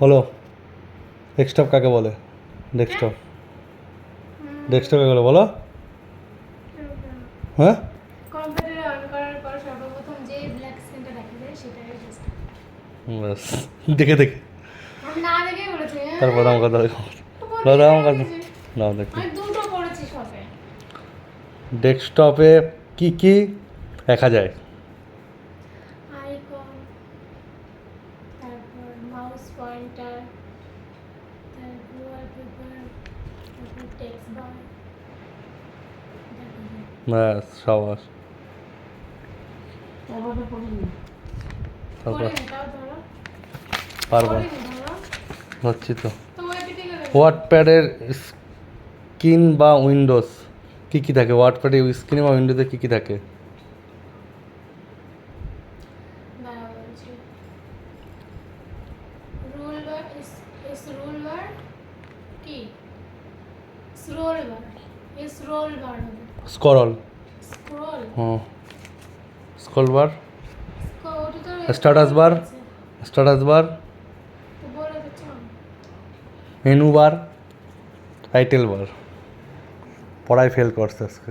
বলো ডেস্কটপ কাকে বলে? ডেস্কটপ ডেস্কটপ কাকে বলে বলো। হ্যাঁ। ব্যাস দেখে দেখে। হ্যাঁ? তারপর আমার কথা দেখো। তো বলতে দাদা আমার কথা নাও দেখি। আমি দুটো পড়েছি সবে। ডেস্কটপে কি কি? দেখা যায় মাউস পয়েন্টার তারপর ওয়ালপেপার তারপর টেক্সট বার ব্যাস সবাস। তারপরে পারব। হচ্ছি তো। ওয়ার্ডপ্যাডের স্ক্রিন বা উইন্ডোজ কি কি থাকে? ওয়ার্ডপ্যাডের স্ক্রিন বা উইন্ডোজে কি কি থাকে? দাঁড়াও বলছি রুল বার বার কি scroll bar scroll bar scroll scroll hmm scroll bar status bar বলে দিচ্ছ। মেনু বার টাইটেল বার পড়ায় ফেল করছে আজকে।